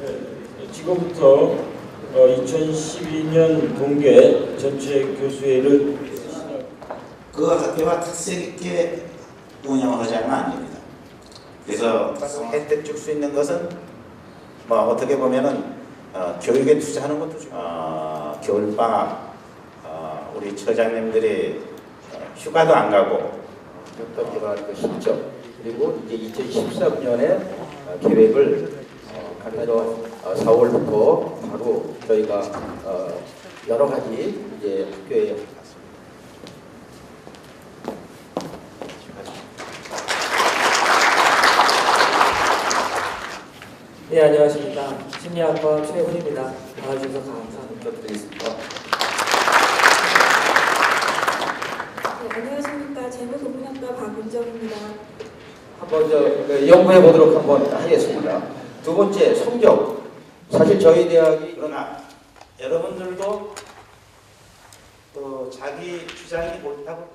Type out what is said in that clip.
네, 지금부터 2012년 동계 전체 교수회를 그 학교가 특색 있게 운영을 하자면 안 됩니다. 그래서 혜택 줄 수 있는 것은 뭐 어떻게 보면은 어, 교육에 투자하는 것도 중 어, 겨울방학 어, 우리 처장님들이 어, 휴가도 안 가고 어떤 개발 그 실적 그리고 이제 2013년에 계획을 어, 가면서 4월부터 바로 저희가 어, 여러 가지 이제 학교에 네, 안녕하십니까. 심리학과 최훈입니다. 나와주셔서 감사합니다. 드리겠습니다. 네, 안녕하십니까. 재무소문학과 박은정입니다. 한번 저 그, 연구해 보도록 한번 하겠습니다. 두 번째 성적. 사실 저희 대학이 그러나 여러분들도 또 자기 주장이 옳다고.